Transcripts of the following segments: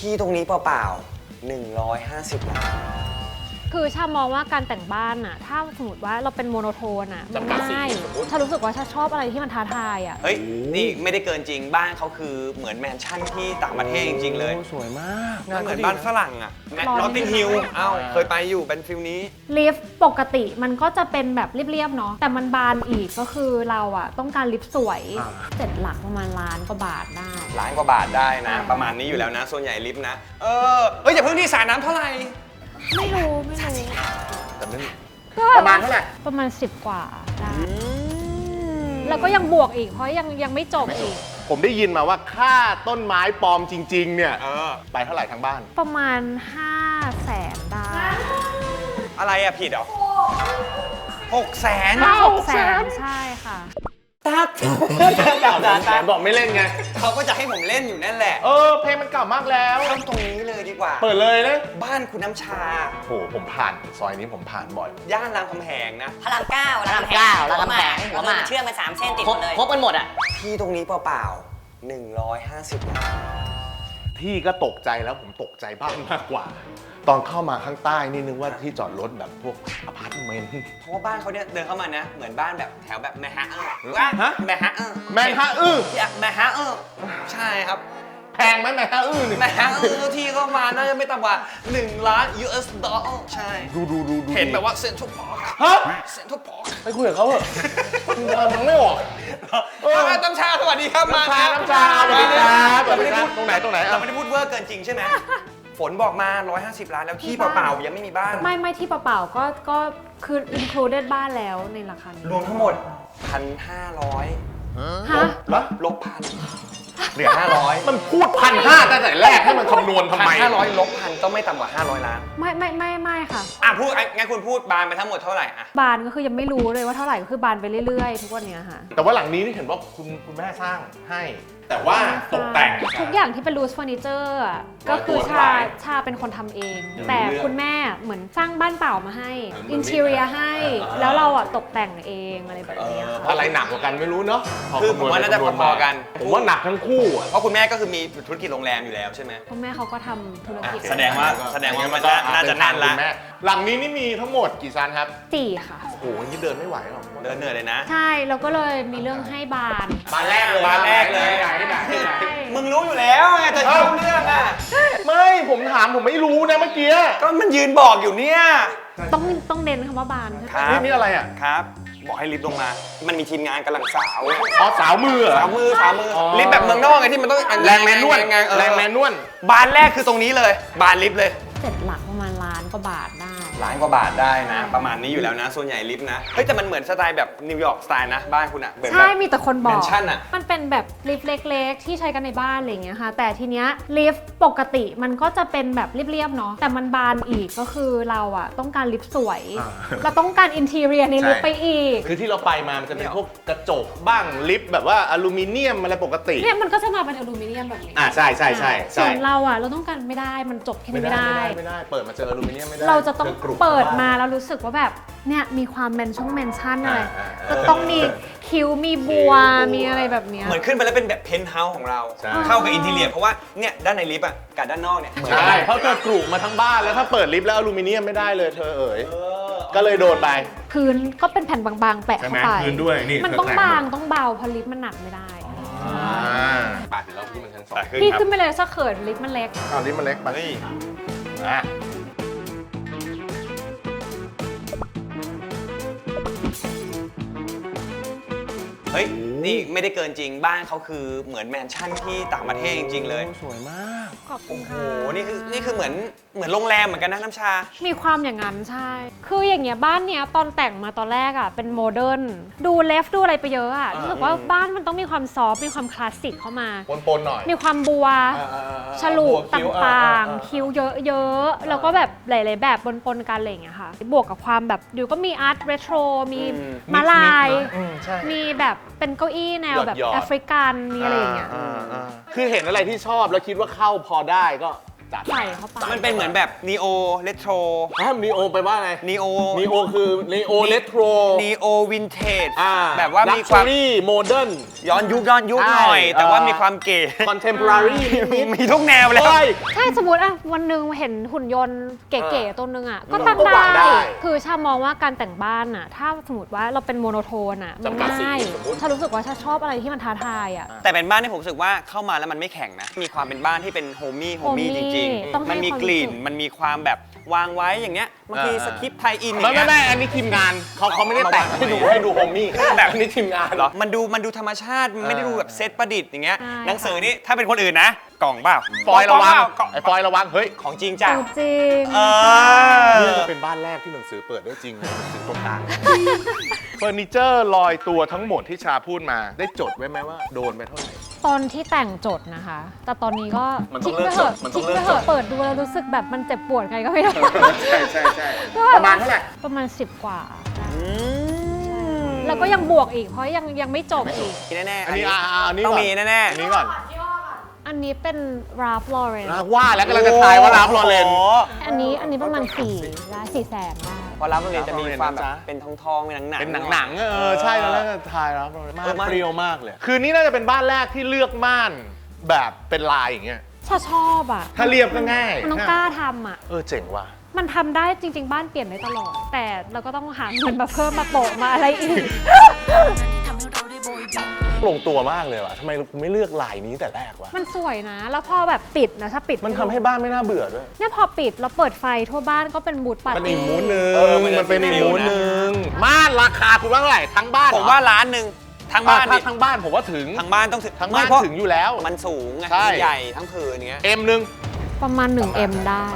ที่ตรงนี้เปล่าๆ150ล้าน คือชามองว่าการแต่งบ้านอะถ้าสมมติว่าเราเป็นโมโนโทนอะมันจำกัดสีง่ายสมมุติชารู้สึกว่าชาชอบอะไรที่มันท้าทายอะเฮ้ย นี่ไม่ได้เกินจริงบ้านเขาคือเหมือนแมนชั่นที่ต่างประเทศจริง ๆ เลยโอ้สวยมากมันเหมือนบ้านฝรั่งอะนอตติงฮิลเอ้าเคยไปอยู่เป็นฟิลนี้ ลิฟต์ปกติมันก็จะเป็นแบบเรียบๆเนาะแต่มันบานอีกก็คือเราอะต้องการลิฟต์สวยอ่าเจ็ดหลักประมาณล้านกว่าบาทได้ ล้านกว่าบาทได้นะใช่ประมาณนี้อยู่แล้วนะ ส่วนใหญ่ลิฟต์นะ เออเฮ้ยอย่าเพิ่งที่สระน้ำเท่าไหร่ ไม่รู้ไม่รู้แต่ไม่ก็แบบประมาณเท่าไหร่ประมาณ 10 กว่าได้แล้วก็ยังบวกอีกเพราะยังยังไม่จบอีก ผมได้ยินมาว่าค่าต้นไม้ปลอมจริง ๆ เนี่ยเออไปเท่าไหร่ทั้งบ้าน ประมาณ 5 แสนได้ อะไรอะผิดเหรอหกแสนห้าหกแสนใช่ค่ะตัดบอกไม่เล่นไง เขาก็จะให้ผมเล่นอยู่นั่นแหละ เออ เพลงมันเก่ามากแล้วเข้าตรงนี้เลยดี กว่า เปิดเลยนะ บ้านคุณน้ำชา โหผมผ่านซอยนี้ผมผ่านบ่อย ย่านรามคำแหงนะ พระรามเก้าพระรามเก้ารามคำแหงหัวหมาก เชื่อมกันสามเส้นติดคหรมบดเลย ครบกันหมดอะ ที่ตรงนี้เปล่าๆ 150ล้านที่ก็ตกใจแล้วผมตกใจบ้านมากกว่า ตอนเข้ามาข้างใต้นี่นึกว่าที่จอดรถแบบพวกอพาร์ตเมนต์ เพราะว่าบ้านเขาเนี่ยเดินเข้ามานะ เหมือนบ้านแบบแถวแบบแมฮะเออว่าฮะ แมฮะเออแมนฮะอื้อแมฮะเออใช่ครับแพงไหมแมนฮะอื้อนี่แมฮะเออที่ก็มาน่าจะไม่ต่ำกว่า 1 ล้าน US ดอลลาร์ใช่ ดูดูดูดูเห็นแบบว่าเซ็นทรัลพาร์คฮะเซ็นทรัลพาร์คไปคุยกับเขาเถอะคุณเดินมันไม่ออก เออน้ำชาสวัสดีครับมาน้ำชาน้ำชาสวัสดีครับสวัสดีครับตรงไหนตรงไหนเราอะ ไม่ได้พูดเวอร์เกินจริงใช่ไหมฝนบอกมา 150 ล้านแล้วที่เปล่าๆยังไม่มีบ้าน ไม่ไม่ที่เปล่าๆก็ก็คือ included บ้านแล้วในราคานี้รวมทั้งหมด 1,500 ฮะ ลบลบพัน เหลือ 500มันพูดพันห้าตั้งแต่แรกให้มันคำนวณทำไม พันห้าร้อยลบพันต้องไม่ต่ำกว่า 500 ล้าน ไม่ไม่ไม่ไม่ค่ะ อะพูดอะงั้นคุณพูดบานไปทั้งหมดเท่าไหร่อะ บานก็คือยังไม่รู้เลยว่าเท่าไหร่ก็คือบานไปเรื่อยๆ ทุกวันเนี้ยค่ะ แต่ว่าหลังนี้นี่เห็นว่าคุณคุณแม่สร้างให้ แต่ว่าตกแต่ง ทุกอย่างที่เป็น loose furniture อะก็คือตัวชาหลายชาเป็นคนทำเอง อย่างแต่เรื่องคุณแม่เหมือนสร้างบ้านเปล่ามาให้เหมือน interior ให้ อ่า แล้วเราอะตกแต่งเองอะไรแบบเนี้ยค่ะอะไรหนักกว่ากันไม่รู้เนาะพคือผมว่าน่าจะคำวณพอๆกัน ผมว่าหนักทั้งคู่อะเพราะคุณแม่ก็คือมีธุรกิจโรงแรมอยู่แล้วใช่ไหม คุณแม่เขาก็ทำธุรกิจแสดงว่า แสดงว่ามันน่าน่าจะนั่นละคุณแม่หลังนี้นี่มีทั้งหมดกี่ชั้นครับ สี่ค่ะ โอ้โหอย่างนี่เดินไม่ไหวหรอก เดินเหนื่อยเลยนะ ใช่แล้วก็เลยมีเรื่องให้บาน บานแรกเลยบานแรกเลย ไหนไหนไหนไหนใช่มึงรู้อยู่แล้วไงเธอชอบเรื่องอะ ไม่ผมถามผมไม่รู้นะเมื่อกี้ก็มันยืนบอกอยู่เนี่ยต้องต้องเน้นคำว่าบานใช่ไหมครับนี่นี่อะไรอะครับ บอกให้ลิฟต์ลงมา มันมีทีมงานกำลังสาวอ๋อสาวมือเหรอสาวมือสาวมือออลิฟต์แบบเมืองนอกไงที่มันต้องแรงแมนนวลไงเออแรงแมนนวลบานแรกคือตรงนี้เลย บานลิฟต์เลยเจ็ดหลักประมาณล้านกว่าบาทได้ ล้านกว่าบาทได้นะ ประมาณนี้อยู่แล้วนะ ส่วนใหญ่ลิฟต์นะเฮ้ยแต่มันเหมือนสไตล์แบบนิวยอร์กสไตล์นะบ้านคุณอะเหมือนแบใช่บ มีแต่คนบอก แมนชั่นอะ มันเป็นแบบลิฟต์เล็ก ๆ ที่ใช้กันในบ้านอะไรอย่างเงี้ยค่ะ แต่ทีเนี้ยลิฟต์ปกติมันก็จะเป็นแบบเรียบๆเนาะ แต่มันบานอีกก็คือเราอะต้องการลิฟต์สวย อ่า เราต้องการอินทีเรียในลิฟต์ไปอีก คือที่เราไปมามันจะเป็นพวกกระจกบ้างลิฟต์แบบว่าอลูมิเนียมอะไรปกติ เนี่ยมันก็จะมาเป็นอลูมิเนียมแบบนี้อ่าใช่ใช่ใช่ส่ใช่วนเราอะเราต้องการไม่ได้มันจบแค่นี้ไม่ได้ ไม่ได้ เปิดมาเจออลูมิเนียมไม่ได้เราจะต้องธกรุบเปิดมาแล้วรู้สึกว่าแบบเนี่ยมีความแมนช่องแมนชั่นอะไรอ่าอ่าก็ต้องมีคิ้วมีบัวมีอะไรแบบเนี้ยเหมือนขึ้นไปแล้วเป็นแบบเพนท์เฮาส์ของเราใช่เข้ากับอินทีเรียเพราะว่าเนี่ยด้านในลิฟต์อะกับด้านนอกเนี่ยเหมือนใช่กันเพราะเธอกรุมาทั้งบ้านแล้วถ้าเปิดลิฟต์แล้วอลูมิเนียมไม่ได้เลยเธอเอ๋ยก็เลยโดนไปพื้นก็เป็นแผ่นบางๆ แปะเข้าไปใช่ไหมพื้นด้วยนี่มันเธอต้องแตะบางต้องเบาเพราะลิฟต์มันหนักไม่ได้ปาดเดี๋ยวเราขึ้นมาชั้นสองแต่ขึ้นพี่ครับขึ้นไปเลยซะเขินลิฟต์มันเล็กเอาลิฟต์มันเล็กไป เฮ้ยอะเฮ้ย นี่ไม่ได้เกินจริง บ้านเขาคือเหมือนแมนชั่นที่ต่างประเทศจริงๆเลยสวยมาก ขอบคุณโอ้ค่ะโหนี่คือนี่คือเหมือน เหมือนโรงแรมเหมือนกันนะน้ำชา มีความอย่างนั้นใช่ คืออย่างเงี้ยบ้านเนี้ยตอนแต่งมาตอนแรกอะเป็นโมเดิร์นดูเลฟดูอะไรไปเยอะอะรู้สึกว่าบ้านมันต้องมีความซอฟต์มีความคลาสสิกเข้ามา ปนๆหน่อยมีความบัวฉลุตคิ้ว่างอ่ๆคิ้วเยอะๆ แล้วก็แบบหลายๆ แบบปนๆกันอะไรอย่างเงี้ยค่ะ บวกกับความแบบดูก็มีอาร์ตเรโทร มีอืม มาลาย อืมใช่ มีแบบเป็นเก้าอี้แนวแบบหยอดๆ แอฟริกันมีอะไรอย่างเงี้ยาอ่าคือเห็นอะไรที่ชอบแล้วคิดว่าเข้าพอได้ก็ จัดใส่เข้าไป มันเป็นเหมือนแบบนีโอเรโทรอ้าวนีโอไปลว่าอะไรนีโอนีโอคือนีโอเลโทรนีโอวินเทจอ่าแบบว่ามีความโมเดิร์นย้อนยุคย้อนยุคใช่หน่อย แต่ว่าเอ่อมีความเก๋คอนเทมพอรารีนิดมีทุกแนวเลยเฮ้ยใช่สมมติอะวันหนึ่งเห็นหุ่นยนต์เก๋ๆตัวหนึงอะก็อืมตั้งก็วางได้ได้ คือชามองว่าการแต่งบ้านอะถ้าสมมติว่าเราเป็นโมโนโทนอะมันจำกัดสีง่ายสมมุติชารู้สึกว่าชาชอบอะไรที่มันท้าทายอะแต่เป็นบ้านที่ผมรู้สึกว่าเข้ามาแล้วมันไม่แข็งนะมีความเป็นบ้านที่เป็นโฮมี่โฮมี่ homey จริงต้องให้ๆมันมีความกลิ่นรู้สึก มันมีความแบบวางไว้อย่างเงี้ยบางทีอ่าสคริปต์ไทยอินอไม่ย่างไม่เงี้ยไม่อันนี้ทีมงานเขาเขาไม่ได้แต่งให้ดูเอามาให้ดูโฮมมี่แบบอันนี้ทีมงานเหรอ มันดูมันดูธรรมชาติมันไม่ได้ดูแบบเซตประดิษฐ์อย่างเงี้ยใช่ หนังสือนี่ถ้าเป็นคนอื่นนะ กล่องเปล่าฟอยระวังกล่องไอ้ฟอยระวังเฮ้ย ของจริงจ้ะ จริง เอนี่อจะเป็นบ้านแรกที่หนังสือเปิดได้จริงเลยหนังสือตรงกลาง เฟอร์นิเจอร์ลอยตัวทั้งหมดที่ชาพูดมา ได้จดไว้ไหมว่าโดนไปเท่าไหร่ ตอนที่แต่งจดนะคะ แต่ตอนนี้ก็มันต้อทิ้งงไปเลิกเถอะจดมันต้อทิ้งงเลิไปกเถอะจดเปิดดูแล้วรู้สึกแบบมันเจ็บปวดไงก็ไม่รู้ ใช่ใช่ใช่ประมาณเท่าไหร่ประมาณ 10 กว่า อืมแล้วก็ยังบวกอีก เพราะยังยังไม่จบอีกแน่ๆอันนี้อ่าอันนี้ต้องก่อนมีแน่อันนี้ก่อนอันนี้เป็น Ralph Lauren นะว่าแล้วกำลังจะทายว่ารับลอเรนโโหอันนี้อันนี้ประมาณ4ล้านสี่แสนได้ พอรับโรงเรียนจะมีรับโรงเรียนความแบนะบจ๊ะเป็นทองทองๆเป็นหนังหนังเป็นหนังหนังๆเออใช่แล้วก็ทายรับลอเรนเอมาอกมันเปรี้ยวมากเลย คืนนี้น่าจะเป็นบ้านแรกที่เลือกม่านแบบเป็นลายอย่างเงี้ยชาชอบอะถ้าเรียบก็ง่ายมันต้องกล้าทำอะเออเจ๋งว่ะมันทำได้จริง ๆ บ้านเปลี่ยนได้ตลอด แต่เราก็ต้องหาเงินมาเพิ่มมาโปะมาอะไรอีก ลงตัวมากเลยว่ะทำไมกูไม่เลือกลายนี้แต่แรกวะมันสวยนะ แล้วพอแบบปิดนะถ้าปิดมันทำให้บ้านไม่น่าเบื่อด้วย เนี่ยพอปิดแล้วเปิดไฟทั่วบ้านก็เป็นบูดปัดมันอีกมูดหนึงเออมันจะมันเป็นอีกฟิลมูดนะหนึงม่านราคาคุณว่าเท่าไหร่ทั้งบ้านผมว่าร้านหนึ่งทั้งบ้านถ้าดิทั้งบ้านผมว่าถึง ทั้งบ้านต้องถึงทั้งบ้านไม่เพระถึงอยู่แล้ว มันสูงไงใช่ใหญ่ทั้งผืนอย่างเงี้ย เอ็มหนึ่งประมาณ 1M ได้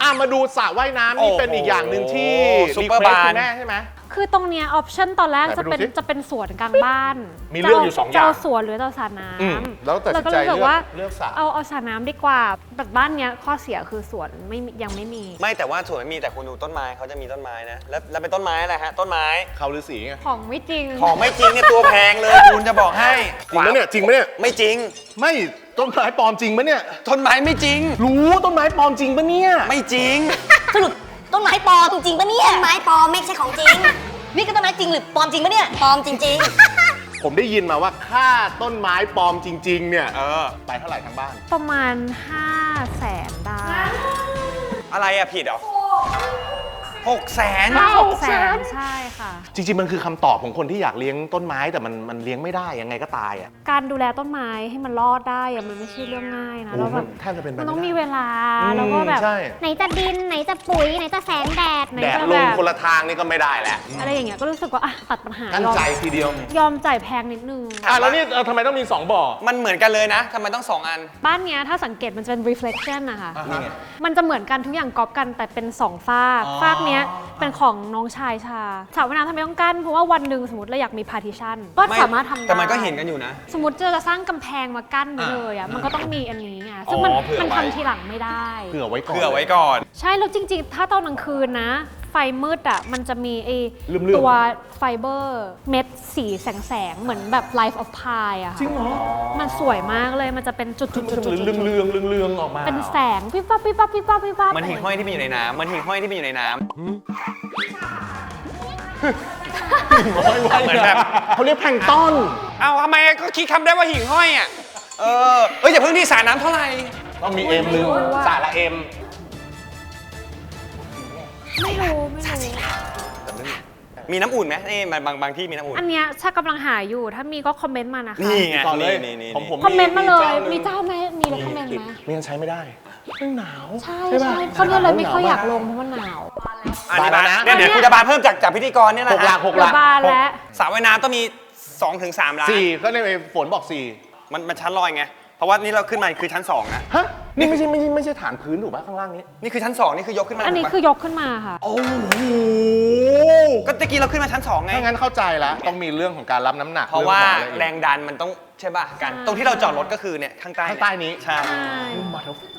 อะมาดูสระว่ายน้ำนี่โอ้โหเป็นอีกอย่างหนึ่งที่ซุปรีเปอร์เควสบาร์ คุณแม่ใช่ไหม คือตรงเนี้ยออปชั่นตอนแรกไหนไปจะเป็นดูสิจะเป็นสวนกลางบ้านมีเลือกอยู่สองอย่างจะเสวนหรือจะเอาสระน้อืมำแล้วตัดสินใจก็รู้สึกว่าเลือกสระ เอาเอาสระน้ำดีกว่าแต่บ้านเนี้ยข้อเสียคือสวนไม่มียังไม่มี ไม่แต่ว่าสวนไม่มีแต่คุณดูต้นไม้เขาจะมีต้นไม้นะ แล้วแล้วเป็นต้นไม้อะไรฮะ ต้นไม้ เขาฤาษีไงของไม่จริง ของไม่จริงเนี่ยตัวแพงเลยคุณจะบอกให้จริงไหมเนี่ยจริงไหมเนี่ยไม่จริง ไม่ต้นไม้ปลอมจริงปะเนี่ย ต้นไม้ไม่จริง รู้ต้นไม้ปลอมจริงปะเนี่ย ไม่จริง สรุป ต้นไม้ปลอมจริงปะเนี่ยต้นไม้ปลอมไม่ใช่ของจริง นี่ก็ต้นไม้จริงหรือปลอมจริงปะเนี่ยปลอมจริง ผมได้ยินมาว่าค่าต้นไม้ปลอมจริง ๆ เนี่ย เออ ไปเท่าไหร่ทั้งบ้าน ประมาณ 5 0 0แสนได้ อะไรอะผิดเหรอ หกแสนห้าหกแสนใช่ค่ะ จริงๆ มันคือคำตอบของคนที่อยากเลี้ยงต้นไม้แต่มันมันเลี้ยงไม่ได้ยังไงก็ตายอะการดูแลต้นไม้ให้มันรอดได้อะมันไม่ใช่เรื่องง่ายนะโอ้แล้วแบมันบแทบจะเป็นไปมันไม่ต้องได้มีเวลาอืมแล้วก็แบบใช่ไหนจะดินไหนจะปุ๋ยไหนจะแสงแดด ไหนแดดจะลแบงบคนละทางนี่ก็ไม่ได้แล้วอะไรอย่างเงี้ยก็รู้สึกว่าอะตัดปัญหากั้นยอมใจทีเดียว ยอมจ่ายแพงนิดนึง อะแล้วนี่เออทำไมต้องมี 2 บ่อ มันเหมือนกันเลยนะทำไมต้องสองอัน บ้านเนี้ยถ้าสังเกตมันจะเป็น reflection นะคะอ่าฮะมันจะเหมือนกันทุกอย่างก๊อปกันแต่เป็นสองฝาก อ๋อ ฝากเนี้ยเป็นของน้องชายชาสระว่ายน้ำทำไมต้องกั้นเพราะว่าวันหนึ่งสมมติเราอยากมี partition ก็ไม่สามารถทำได้ แต่มันก็เห็นกันอยู่นะ สมมติจะสร้างกำแพงมากั้นไว้เลยอะ มันก็ต้องมีอันนี้ไง ซึ่งมันอ๋อเผื่อมันไว้ ทำทีหลังไม่ได้ เผื่อไว้ก่อน เผื่อไว้ก่อน ใช่ แล้วจริง ๆ ถ้าตอนกลางคืนนะ ไฟมืดอะ มันจะมีไอ้เลื่อมๆ ตัวไฟเบอร์เม็ดสีแสงๆ เหมือนแบบ Life of Pi อะค่ะจริงเหรอมันสวยมากเลยมันจะเป็นจุดคือมันจะๆๆๆเรืองเรืองเรืองเรืองๆออกมาเป็นแสงวิบวับวิบวับวิบวับวิบวับมันหิ่งห้อยที่มันอยู่ในน้ำมันหิ่งห้อยที่มันอยู่ในน้ำเหมือนแบบเขาเรียกแพลงก์ต้นเอ้าทำไมก็คิดคำได้ว่าหิ่งห้อยอะ เออเอ้ยอย่าเพิ่งที่สระน้ำเท่าไหร่ต้องมีเอ็มหนึ่งสาระเอ็ม ไม่รู้ไม่รู้ มีน้ำอุ่นไหมนี่มันบางบางที่มีน้ำอุ่น อันเนี้ยชากำลังหาอยู่ถ้ามีก็คอมเมนต์มานะคะ นี่ไงต่อเลยนี่นี่ของผมคอมเมนต์มาเลยหมีนึ่งเจ้าไหมมีเลยคอมเมนต์ไหมไม่งั้นใช้ไม่ได้มันหนาวใช่ปะใช่เขาเนี่ยเลยไม่ค่อยหนวอยากลงเพราะมันหนาว อันนี้บาบานแล้วนะเนี่ยเดี๋ยวคุณจะบานเพิ่มจากจากพิธีกรเนี่ยแหหละกหลักหกหเรืลัอกบานและสระว่ายน้ำต้องมี2-3ถึงล้านสี่ก็ในฝนบอกสี่มันมันชั้นลอยไงเพ ราะว่านี่เราขึ้นมาคือชั้น2นะ ฮะ นี่ไม่ใช่ไม่ใช่ไม่ใช่ฐานพื้นถูกป่ะข้างล่างนี้ นี่คือชั้น2นี่คือยกขึ้นมาอันนี้ถูกปะคือยกขึ้นมาค่ะ โอ้โหก็ตะกี้เราขึ้นมาชั้น2ไง ถ้างั้นเข้าใจละต้องมีเรื่องของการรับน้ำหนักเพราะว่าองของอะไอีกแรงดันมันต้องใช่ป่ะกันใช่ตรงที่เราจอดรถก็คือเนี่ยข้างใต้ข้างใต้นี้ ใช่ ใช่ มาแล้วใช่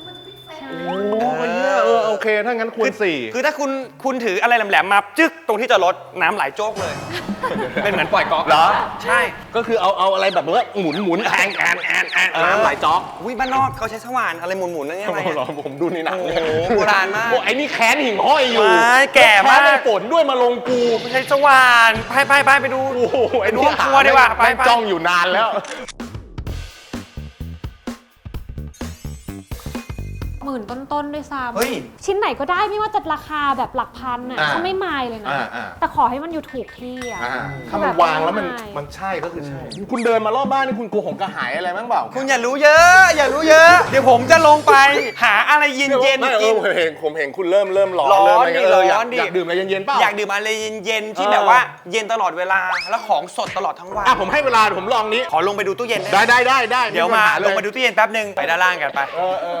โอ้ยเนี่ยเออโอเค ถ้างั้นควรสี่คือถ้าคุณคุณถืออะไรแหลมๆมาจึ๊กตรงที่จะรถน้ำไหลโจกเลย เป็นเหมือนปล่อยก๊อกเหรอ ใช่ ก็คือเอาเอาอะไรแบบว่าหมุนหมุนแอนแอนแอนแอนน้ำไหลจ๊อกอุ้ยบ้านนอกเขาใช้สว่านอะไรหมุนๆนั่นไงอะไรเหรออะ ผมดูในหนังโอ้โหโบราณมากโอ้ไอ้นี่แค้นหิ่งห้อยอยู่ไม่แก่มาก แค้นในฝนด้วยมาลงกูไม่ใช่สว่านไปไปไปไปดู โอ้โหไอ้ดูห้องครัวดีกว่าไปแม่งไปจ้องอยู่นานแล้ว หมื่นต้นๆด้วยซ้เฮ้ยำชิ้นไหนก็ได้ไม่ว่าจะราคาแบบหลักพันอะอ่าฉันไม่มายเลยนะ อ่าอ่า แต่ขอให้มันอยู่ถูกที่อะ อ่าถ้ามันวางแล้วมันมันใช่ก็คือใช่ คุณเดินมารอบบ้านนี่คุณกลัวหงกระหายอะไรบ้างเปล่าคุณอย่ารู้เยอะ อย่ารู้เยอะ เดี๋ยวผมจะลงไปหาอะไรเย็นไม่ๆเอกิอน ผมเห็นผมเห็นคุณเริ่มเริ่มร้อนร้อนเริ่มอะไรเงี้ยดิเอออยาร้กอนดิ อยากดื่มอะไรเย็นๆเปล่า อยากดื่มอะไรเย็นๆที่เออ แบบว่าเย็นตลอดเวลาแล้วของสดตลอดทั้งวันอะผมให้เวลาผมลองนี้ ขอลงไปดูตู้เย็นได้ไหมได้ได้ได้ได้เดี๋ยวมาปัญหลงมาดูตู้เย็นแป๊บหนึ่งไปด้านล่างกันไป เออเออ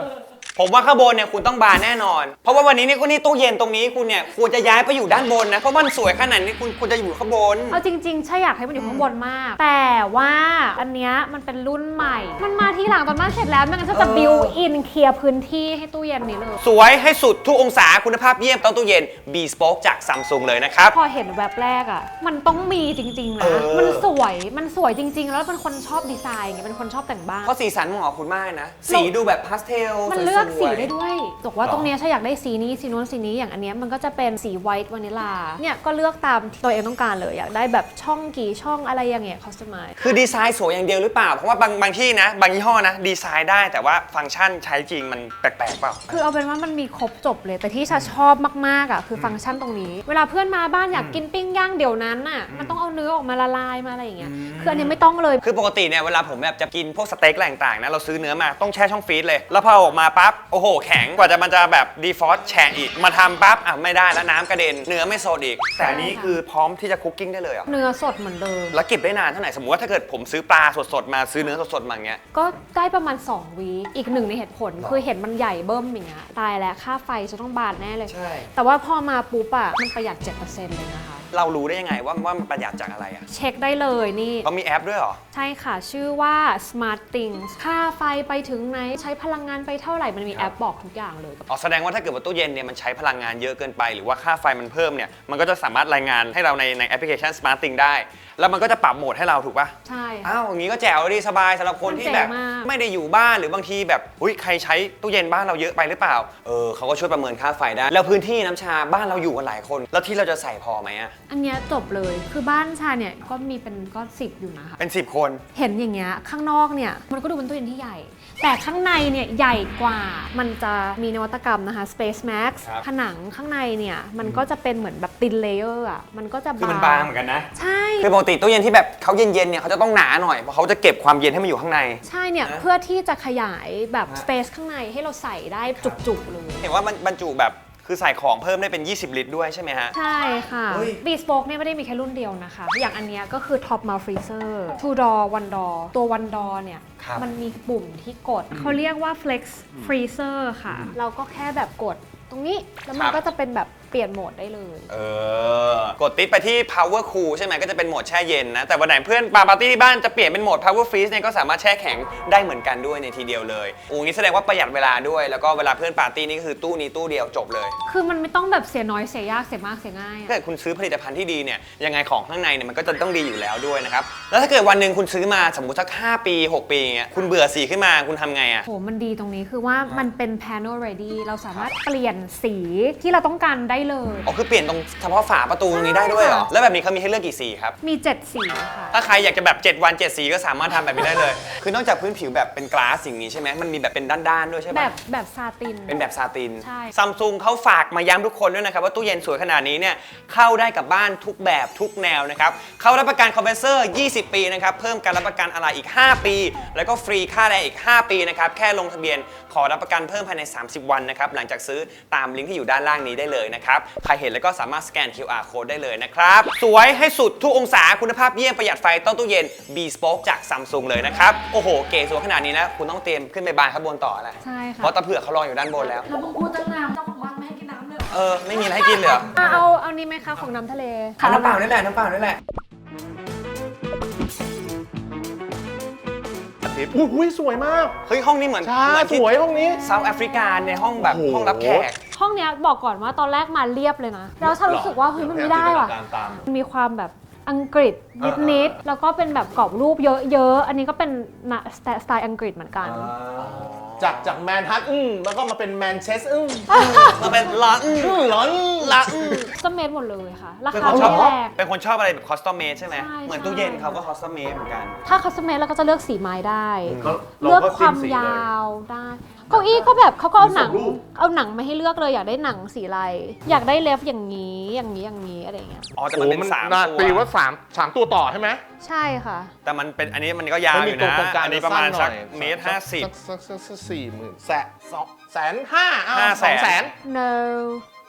ผมว่าข้างบนเนี่ยคุณต้องบานแน่นอน เพราะว่าวันนี้เนี่ยคุณนี่ตู้เย็นตรงนี้คุณเนี่ยควรจะย้ายไปอยู่ด้านบนนะ เพราะมันสวยขนาดนี้คุณควรจะอยู่ข้างบน เอาจริงๆฉันอยากให้มันอยู่ข้างบนมาก แต่ว่าอันเนี้ยมันเป็นรุ่นใหม่ มันมาที่หลังตอนบ้านเสร็จแล้วไม่งั้นฉันจะเออบิวอินเคลียร์พื้นที่ให้ตู้เย็นนี้เลย สวยให้สุดทุกองศาคุณภาพเยี่ยมต้องตู้เย็น B Spoke จากซัมซุงเลยนะครับ พอเห็นแวบแรกอะ มันต้องมีจริงๆเอนะอมันสวย มันสวยจริง ๆ แล้วเป็นคนชอบดีไซน์ไงเป็นคนชอบแต่งบ้าน เพราะสีสันเหมาะกับคุณมากนะ สีดูแบบพาสเทลมันเลือกสีสวยๆได้ด้วยบอกว่าตรงเนี้ยฉันอยากได้สีนี้สีนู้นสีนี้อย่างอันเนี้ยมันก็จะเป็นสีไวท์วานิลาเนี่ยก็เลือกตามที่ตัวเองต้องการเลย อยากได้แบบช่องกี่ช่องอะไรอย่างเงี้ยคอสตอมไม คือดีไซน์สวยอย่างเดียวหรือเปล่า เพราะว่าบางบางที่นะ บางยี่ห้อนะ ดีไซน์ได้แต่ว่าฟังก์ชันใช้จริงมันแปลกๆเปล่า คือเอาเป็นว่ามันมีครบจบเลย แต่ที่ชาชอบมากๆอะคือฟังก์ชันตรงนี้ เวลาเพื่อนมาบ้านอยากกินปิ้งย่างเดี๋ยวนั้นน่ะมันต้องเอาเนื้อออกมาละลายมาอะไรอย่างเงี้ยคืออันเนี้ยไม่ต้องเลย คือปกติเนี่ยเวลาผมแบบจะกินพวกสเต็กอะไรต่างๆนะเราซื้อเนื้อมาต้องแช่ช่องฟรีซเลย แล้วพอเอาออกมาปั๊บโอ้โห แข็งกว่าจะมันจะแบบดีฟอสแฉะอีก มาทำปั๊บอะไม่ได้แล้วน้ำกระเด็นเนื้อไม่สดอีก แต่อันนี้คือพร้อมที่จะคุกกิ้งได้เลยเหรอเนื้อสดเหมือนเดิม แล้วเก็บได้นานเท่าไหร่สมมติว่าถ้าเกิดผมซื้อปลาสดๆมาซื้อเนื้อสดๆมาอย่างเงี้ย ก็ได้ประมาณ 2 วีคอีกหนึ่งในเหตุผล คือเห็นมันใหญ่เบิ้มอย่างเงี้ยตายแล้วค่าไฟจะต้องบาทแน่เลย ใช่ แต่ว่าพอมาปุ๊บอะมันประหยัด 7%เลยนะคะ เรารู้ได้ยังไงว่าว่ามันประหยัดจากอะไรอะเช็คได้เลยนี่เขามีแอปด้วยเหรอ ใช่ค่ะ ชื่อว่า Smart Things ค่าไฟไปถึงไหน ใช้พลังงานไปเท่าไหร่ มันมีแอปบอกทุกอย่างเลย อ๋อแสดงว่าถ้าเกิดว่าตู้เย็นเนี่ยมันใช้พลังงานเยอะเกินไป หรือว่าค่าไฟมันเพิ่มเนี่ยมันก็จะสามารถรายงานให้เราในในแอปพลิเคชัน Smart Thing ได้ แล้วมันก็จะปรับโหมดให้เราถูกปะใช่ค่ะ อ้าวอย่างนี้ก็แจ๋วดีสบายสำหรับคนมันที่เจ๋งแบบมาก ไม่ได้อยู่บ้านหรือบางทีแบบอุ้ยใครใช้ตู้เย็นบ้านเราเยอะไปหรือเปล่าเออเขาก็ช่วยประเมินค่าไฟได้ แล้วพื้นที่น้ำชาบ้านเราอยู่กันหลายคน แล้วที่เราจะใส่พอไหมอะอันเนี้ยจบเลยคือบ้านชาเนี่ยก็มีเป็นก็สิบอยู่นะคะเป็น 10 คน เห็นอย่างเงี้ยข้างนอกเนี่ยมันก็ดูเป็นตู้เย็นที่ใหญ่ แต่ข้างในเนี่ยใหญ่กว่ามันจะมีนวัตกรรมนะคะ Space Max ครับ ผนังข้างในเนี่ยมันก็จะเป็นเหมือนแบบตินเลเยอร์อะมันก็จะคือมันบางเหมือนกันนะ ใช่ คือปกติตู้เย็นที่แบบเขาเย็นๆเนี่ยเขาจะต้องหนาหน่อยเพราะเขาจะเก็บความเย็นให้มันอยู่ข้างใน ใช่เนี่ยนะเพื่อที่จะขยายแบบฮะ Space ข้างในให้เราใส่ได้จุกๆเลย เห็นว่ามันบรรจุแบบ คือใส่ของเพิ่มได้เป็น 20 ลิตรด้วยใช่ไหมฮะ ใช่ค่ะเฮ้ย b ีสโ o กเนี่ยไม่ได้มีแค่รุ่นเดียวนะคะ อย่างอันเนี้ยก็คือ Top m o u t Freezer Two Door One Door ตัว One Door เนี่ย ครับมันมีปุ่มที่กด เขาเรียกว่า Flex Freezer ค่ะ เราก็แค่แบบกดตรงนี้ แล้วมันก็จะเป็นแบบ เปลี่ยนโหมดได้เลย เออกดติ๊กไปที่ power cool ใช่ไหมก็จะเป็นโหมดแช่เย็นนะ แต่วันไหนเพื่อนปาปาร์ตี้ที่บ้านจะเปลี่ยนเป็นโหมด power freeze เนี่ยก็สามารถแช่แข็งได้เหมือนกันด้วยในทีเดียวเลยโอ้งี้แสดงว่าประหยัดเวลาด้วย แล้วก็เวลาเพื่อนปาร์ตี้นี่ก็คือตู้นี้ตู้เดียวจบเลยคือมันไม่ต้องแบบเสียน้อยเสียยากเสียมากเสียง่ายถ้าอะเกิดคุณซื้อผลิตภัณฑ์ที่ดีเนี่ยยังไงของข้างในเนี่ยมันก็จะต้องดีอยู่แล้วด้วยนะครับแล้วถ้าเกิดวันหนึ่งคุณซื้อมาสมมติสัก 5 ปี 6 ปีอย่างเงี้ยคุณเบื่อสีขึ้นมาคุณทำไงอะ โหมันดีตรงนี้คือว่ามันเป็น panel ready เราสามารถเปลี่ยนสีที่เราต้องการได้เลย อ๋อคือเปลี่ยนตรงเฉพาะฝาประตูตรงนี้ได้ด้วยเหรอใช่ค่ะแล้วแบบนี้เขามีให้เลือกกี่สีครับ มี 7 สีค่ะ ถ้าใครอยากจะแบบ 7 วัน 7 สีก็สามารถทำแบบนี้ได้เลย คือนอกจากพื้นผิวแบบเป็นกลาสสิ่างนี้ใช่ไหมมันมีแบบเป็นด้านๆด้วยใช่ไหม แบบแบบซาติน เป็นแบบซาตินใช่ ซัมซุงเขาฝากมาย้ำทุกคนด้วยนะครับ ว่าตู้เย็นสวยขนาดนี้เนี่ยเข้าได้กับบ้านทุกแบบทุกแนวนะครับ เขารับประกันคอมเพรสเซอร์ 20 ปีนะครับ เพิ่มการรับประกันอะไรอีก 5 ปี แล้วก็ฟรีค่าแรงอีก 5 ปีนะครับ แค่ลงทะเบียนขอรับประกันเพิ่มภายใน 30 วันนะครับ หลังจากซื้อตามลิงก์ที่อยู่ด้านล่างนี้ได้เลยนะครับใครเห็นแล้วก็สามารถสแกน QR code ได้เลยนะครับ สวยให้สุดทุกองศาคุณภาพเยี่ยมประหยัดไฟต้องตู้เย็น B Spoke จากซัมซุงเลยนะครับ โอ้โห เก๋สวยขนาดนี้นะคุณต้องเตรียมขึ้นไปบานข้างบนต่อแหละใช่ค่ะเพราะตะเผือกเขารออยู่ด้านบนแล้วแล้วมึงพูดตั้งนานเจ้าของบ้านไม่ให้กินน้ำเลยเหรอเออไม่มีอะไรให้กินเลยเหรออะเอาเอานี่ไหมคะของน้ำทะเล เอาน้ำเปล่านี่แหละน้ำเปล่านี่แหละ ทีนี้อุ้ยสวยมาก เฮ้ยห้องนี้เหมือนใช่เหมือนสที่วยห้องนี้ เซาท์แอฟริกาในห้องแบบโอ้โห ห้องรับแขก ห้องเนี้ยบอกก่อนว่าตอนแรกมาเรียบเลยนะแล้วฉันรู้สึกว่าเฮ้ยมันไม่ได้ว่ะการตามมันมีความแบบ อังกฤษนิดๆแล้วก็เป็นแบบกรอบรูปเยอะๆ อันนี้ก็เป็นนะสไตล์สไตล์อังกฤษเหมือนกัน จากจากแมนฮัตอึ้งแล้วก็มาเป็นแมนเชสอึ้งมันเป็นร้านอึ้งร้อนร้านก็เมดหมดเลยค่ะ ราเป็นคาคนชอบไม่แรงเป็นคนชอบอะไรแบบคอสตอมเมดใช่ไหมใช่เหมือนใช่ตู้เย็นเขาก็คอสตอมเมดเหมือนกัน ถ้าคัสเมดเราก็จะเลือกสีไม้ได้ก็เลือกความจิ้สียเลาวได้ เก้าอี้ก็แบบเขาก็เอาหนัง มีสองรูป เอาหนังมาให้เลือกเลยอยากได้หนังสีอะไร อยากได้เลฟอย่างนี้อย่างนี้อย่างนี้อะไรอย่างเงี้ยอ๋อแต่โอ้มันเป็นสามน่ตัวตีว่าสามสามตัวต่อใช่ไหม ใช่ค่ะ แต่มันเป็นอันนี้มันก็ยาวอยู่นะ อันนี้ประมาณสักเมตรห้าสิบสักสักสักสี่หมื่นแสนสองแสนห้าอะห้าสองแสแสนน no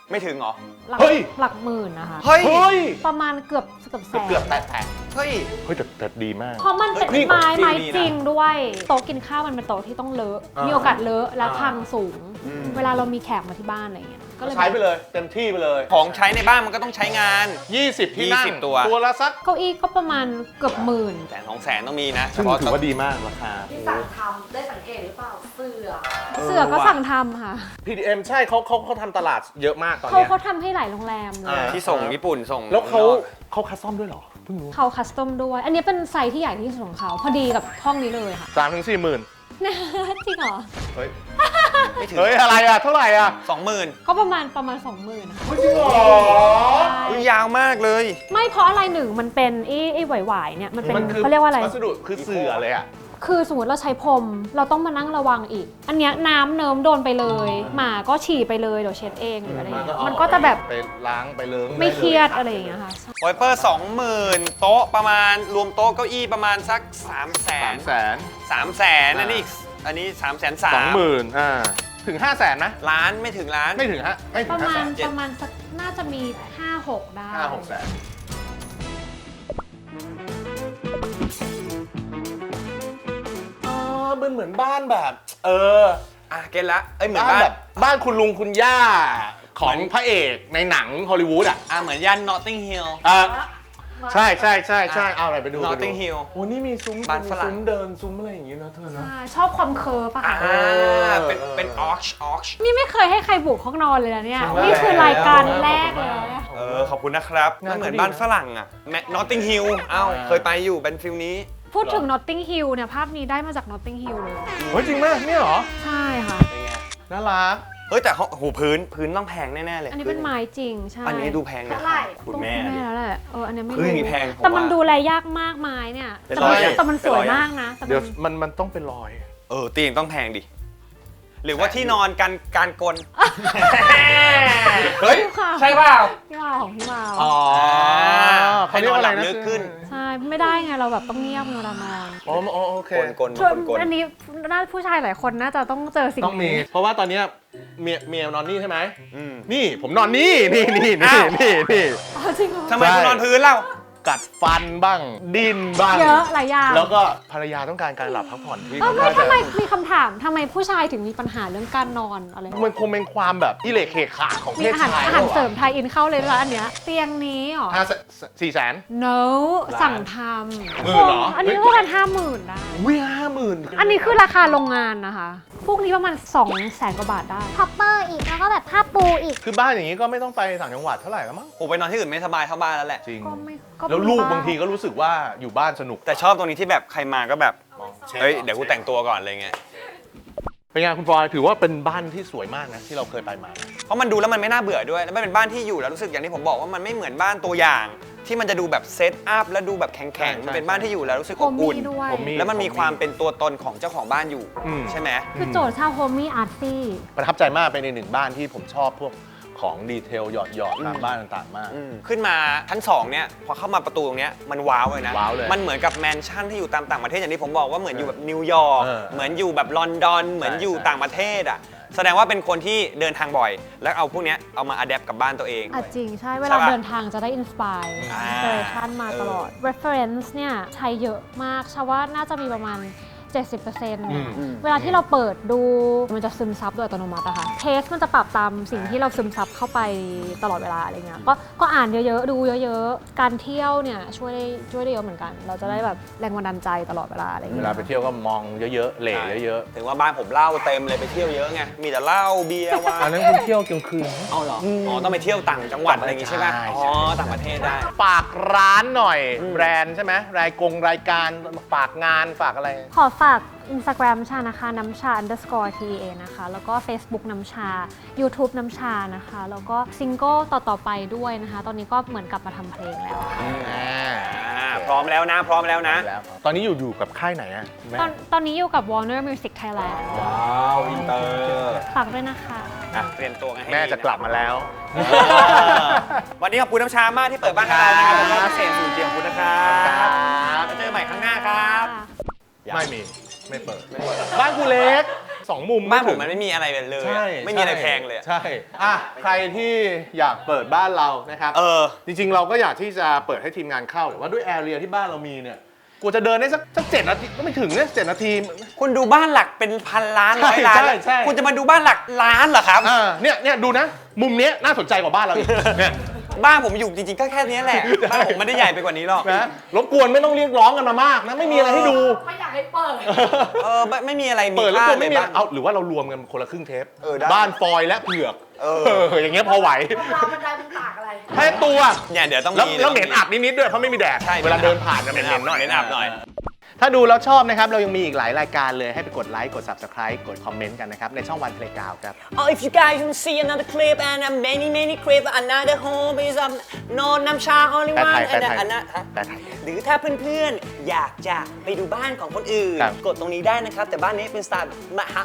ไม่ถึงเหรอ หลักเฮ้ย หลักหมื่นนะคะ เฮ้ย เฮ้ย ประมาณเกือบเกือบแสเกือบนเกือบแตะแตะเฮ้ย เฮ้ยแต่แต่ดีมาก เพราะมันเป็นเฮ้ยไม้นี่ไม้ดีนะจริงด้วยโต๊ะกินข้าวมันเป็นโต๊ะที่ต้องเลอะ อ่ามีมีโอกาสเลอะและอ่าพังสูง อืม เวลาเรามีแขกมาที่บ้านอะไรเงี้ย ก็เลยใช้ไปเลย เต็มที่ไปเลย ของใช้ในบ้านมันก็ต้องใช้งาน 20 ที่นั่ง 20ตัว ตัวละสักเก้าอี้ก็ประมาณเกือบหมื่น แสนสองแสนต้องมีนะเฉซึ่งพาะถือว่าดีมากราคา ที่สั่งทำได้สังเกตหรือเปล่าเสื้อเสือก็สั่งทำค่ะ PDM ใช่เขาเขาเขาทำตลาดเยอะมากตอนเขาเนี้ย เขาทำให้หลายโรงแรมเลอ่า ย ที่ส่งญี่ปุ่นส่งแล้วเขานอกเขาคัสตอมด้วยเหรอเพิ่งรู้เขาคัสตอมด้วย อันนี้เป็นไซส์ที่ใหญ่ที่สุดของเขา พอดีกับห้องนี้เลยค่ะ สามถึงสี่หมื่น จริงเหรอ เฮ้ย ไม่ถึงเฮ้ยอะไรอะเท่าไหร่อะสองหมื่นก็ประมาณประมาณ 20,000นะคะจริงเหรออุ๊ยยาวมากเลย ไม่เพราะอะไรหนึ่งมันเป็นไอ้ไอ้ไหวๆเนี่ยมันเป็นมันคือเขาเรียกว่าอะไร วัสดุคือเสือเลยอะ คือสมมติเราใช้พรมเราต้องมานั่งระวังอีก อันเนี้ยน้ำเนิมโดนไปเลย หมาก็ฉี่ไปเลยเดี๋ยวเช็ดเองหรืออะไรเงี้ยมันก็จะแบบไปล้างไปเลิ้งไม่ด้ลเครียดอะไรอย่างเงี้ยค่ะ ไวเปอร์สองหมื่นโต๊ะประมาณรวมโต๊ะเก้าอี้ประมาณสักสามแสสานมแสน สามแสนอันนี้อีก อันนี้สามแสนสาสองมหมื่นอ่าถึงห้าแสนนะ ล้านไม่ถึงล้าน ไม่ถึงฮะไม่ปถึงระห้ามาแสณนประมาณสักน่าจะมี 5-6 ได้ ห้าหกแสนอ๋อมันเหมือนบ้านแบบ เอออะเก็ตละเอ้ยเหมือนบ้านบ้านแบบบ้านคุณลุงคุณย่าของพระเอกในหนังฮอลลีวูดอะ อะเหมือนย่าน Notting Hill อ่า ใช่ใช่ใช่ใช่เอาอะไรไปดูไปดู Notting Hill โอ้นี่มีซุ้มบ้านฝรั่ง ซุ้มเดินซุ้มอะไรอย่างงี้เนอะเธอเนอะใช่ชอบความเคิร์ฟอะอ่าค่ะเป็นเป็นออชออช นี่ไม่เคยให้ใครบุกห้องนอนเลยนะเนี่ยใช่นี่คือรายการแรกเลยนะเออ ขอบคุณนะครับงานมันเหมือนเขาดีบ้านนะฝรั่งอะแม Notting Hill เอ้าอ่าเคยไปอยู่เป็นฟิลนี้ พูดถึง Notting Hill เนี่ย ภาพนี้ได้มาจาก Notting Hill เลย เฮ้ยจริงมากเนี่ยเหรอ ใช่ค่ะ เป็นไง น่ารัก เฮ้ยแต่เขาโอ้โหพื้นพื้นต้องแพงแน่ๆเลย อันนี้เป็นไม้จริงใช่อันนี้ดูแพงนะเท่าไหร่ คุณต้องแม่ คุณดิแม่แล้วแหละเอออันนี้ไม่เฮ้ยรู้อย่างนี้แพงผมแต่มันว่าดูแลยากมากไม้เนี่ย เป็นแต่มันร้อยแต่มันสวยเป็นร้อยมากนะแต่เดี๋ยวมันมันมันต้องเป็นรอย เออเตียงต้องแพงดิ หรือว่าที่นอนกันการกลเฮ้ย ใช่เปล่า พี่วาวของพี่วาวอ๋อให้นอนหลับลึกขึ้นใช่ไม่ได้ไงเราแบบต้องเงียบเวลานอนอ๋ออ๋อโอเคกลกลช่วยกลกลอันนี้น่าผู้ชายหลายคนน่าจะต้องเจอสิ่งต้องมี นี้เพราะว่าตอนเนี้ยเมียเมียนอนนี่ใช่ไหม อืมนี่ผมนอนนี่นี่นี่อ้านี่วนี่นี่ อ๋อจริงเหรอทำไมใช่คุณนอนพื้นเล่า กัดฟันบ้าง ดิ้นบ้าง เยอะหลายอย่าง แล้วก็ภรรยาต้องการการหลับพักผ่อนที่เออไม่ค่อนข้างทำไมจะมีคำถามทำไมผู้ชายถึงมีปัญหาเรื่องการนอนอะไร มันคงเป็นความแบบอิเละเคขาของเพมีศอาหารชายอาหารเสริมไทยอินเข้าเลยละอันเนี้ย เตียงนี้เหรอห้า แสนสี่แสน no สั่งทหมื่ำนเหรออันนี้ก็ประมาณห้าหมื่นได้ อุ้ยห้าหมื่นอันนี้คือราคาโรงงานนะคะ พวกนี้ประมาณ2องแสนกว่าบาทได้ท็อปเปอร์อีกแล้วก็แบบผ้าปูอีก คือบ้านอย่างนี้ก็ไม่ต้องไปต่างจังหวัดเท่าไหร่แล้วมั้งโอ้ไปนอนที่อื่นไม่สบายเท่าบ้านแล้วแหละ จริง ก็ไม่ก็แล้วลูกบ้บางทีก็รู้สึกว่าอยู่บ้านสนุกแต่ชอบตรงนี้ที่แบบใครมาก็แบบ เฮ้ย เดี๋ยวกูแต่งตัวก่อนอะไรเงี้ย เป็นไงคุณฟลอยถือว่าเป็นบ้านที่สวยมากนะที่เราเคยไปมา เพราะมันดูแล้วมันไม่น่าเบื่อด้วย แล้วมันเป็นบ้านที่อยู่แล้วรู้สึกอย่างที่ผมบอกว่ามันไม่เหมือนบ้านตัวอย่าง ที่มันจะดูแบบเซตอัพแล้วดูแบบแข็งใช่ๆมันเป็นบ้านที่อยู่แล้วรู้สึกโฮอบมอุ่น มี่ด้วย ผมมี แล้วมันมีความเป็นตัวตนของเจ้าของบ้านอยู่อืม ใช่ไหม คือโจทย์ชาวโฮมมี่อาร์ตี้ประทับใจมากเป็นในหนึ่งบ้านที่ผมชอบพวก ของดีเทลหยอดหยอดๆตามบ้านต่างๆ มากอืมขึ้นมาชั้น2เนี่ยพอเข้ามาประตูตรงเนี้ยมันว้าวเลยนะว้าวเลยมันเหมือนกับแมนชั่นที่อยู่ตามต่างประเทศอย่างที่ผมบอกว่าเหมือนอยู่แบบนิวยอร์กเออเหมือนอยู่แบบลอนดอน เหมือนอยู่ใช่ต่างประเทศอะแสดงว่าเป็นคนที่เดินทางบ่อย แล้วเอาพวกเนี้ยเอามาอัดแอปกับบ้านตัวเอง อะจริงใช่ เวใช่ลาปะเดินทางจะได้อินสปายอ่า อินสปิเรชันมาตลอด reference เนี่ย ใช้เยอะมากชาว่าน่าจะมีประมาณ 70%เวลาที่เราเปิดดูมันจะซึมซับโดยอัตโนมัติอะค่ะเทสมันจะปรับตามสิ่งที่เราซึมซับเข้าไปตลอดเวลาอะไรเงี้ยก็ก็อ่านเยอะๆ ดูเยอะๆ การเที่ยวเนี่ยช่วยได้ช่วยได้เยอะเหมือนกัน เราจะได้แบบแรงบันดาลใจตลอดเวลาอะไรเวเงี้ยลาไปเที่ยวก็มองเยอะๆเหล่เยอะถึงว่าบ้านผมเหล้าเต็มเลยไปเที่ยวเยอะไง มีแต่เหล้าเบียร์วาๆอันนั้นคุณเที่ยวกลางคืน เอาเหรอ อ๋อ ต้องไปเที่ยวต่างจังหวัดอะไรอย่างงี้ใช่ไหมใช่อ๋อต่างประเทศได้ ฝากร้านหน่อย แบรนด์ใช่ไหมรายกงรายการฝากงานฝากอะไร ขอฝาก Instagram ชานะคะน้ำชา underscore tea นะคะ แล้วก็ Facebook น้ำชา YouTube น้ำชานะคะ แล้วก็ซิงเกิลต่อ ๆ ไปด้วยนะคะ ตอนนี้ก็เหมือนกลับมาทำเพลงแล้วค่ะอ่าพร้อมแล้วนะ พร้อมแล้วนะ แล้วตอนนี้อยู่อยู่กับค่ายไหนอะแม่ตอนตอนนี้อยู่กับ Warner Music Thailand ว้าวอินเตอร์ฝากด้วยนะคะ อะเตรียมตัวกันให้แม่ดีนจะกลับมาแล้ว เออวันนี้ขอบคุณน้ำชามากที่เปิดบ้านให้เรานะครับแล้วก็เสียงสูญเสียงของคุณนะครับแล้วเจอกันใหม่ข้างหน้าครับ ไม่มีไม่เปิด บ้านกูเล็กสองมุมบ้านผมไถึงมันไม่มีอะไรเลยใช่อะไม่มีอะไรแพงเลยอะใช่อะใครที่อยากเปิดบ้านเรานะครับ เออ จริงๆ เราก็อยากที่จะเปิดให้ทีมงานเข้าแต่ว่าด้วยแอเรียที่บ้านเรามีเนี่ยกูจะเดินได้สักสักเจ็ดนาทีก็ไม่ถึงเนี่ยเจ็ดนาที คุณดูบ้านหลักเป็นพันล้านร้อยล้านใช่ใช่คุณจะมาดูบ้านหลักล้านเหรอครับ อ่าเนี่ยเนี่ยดูนะ มุมเนี้ยน่าสนใจกว่าบ้านเราอีกเนี่ย บ้านผมอยู่จริงๆก็แค่เนี้ยแหละบ้านผมไม่ได้ใหญ่ไปกว่านี้หรอกนะรบกวนไม่ต้องเรียกร้องกันมามากนะไม่มีอะไรให้ดู ไม่อยากให้เปิด เออไม่ไม่มีอะไรมีเปิดแล้วค่าตัวเลไม่ยมีบ้านเอาหรือว่าเรารวมกันคนละครึ่งเทปเออได้บ้านฟอยและเผือกเออเอออย่างเงี้ยพอไหวราวบันไดมันตากอะไร ให้ตัวเนี่ยเดี๋ยวต้องแล้วมีแล้วเหม็นอับนิดๆด้วยเพราะไม่มีแดดใช่เวลาเดินผ่านจะเหม็นๆหน่อยเหม็นอับหน่อย ถ้าดูแล้วชอบนะครับ เรายังมีอีกหลายรายการเลยให้ไปกดไลค์กด subscribe กดคอมเมนต์กันนะครับ ในช่องวันเพลงกาวครับ Oh, if you guys want to see another clip and uh, many many clip another home is um no น้ำชา only แปล one ไทยแปล and ไทย uh, another ฮะแปลไทยหรือถ้าเพื่อนๆ อยากจะไปดูบ้านของคนอื่น ครับ กดตรงนี้ได้นะครับ แต่บ้านนี้เป็นสไตล์มหา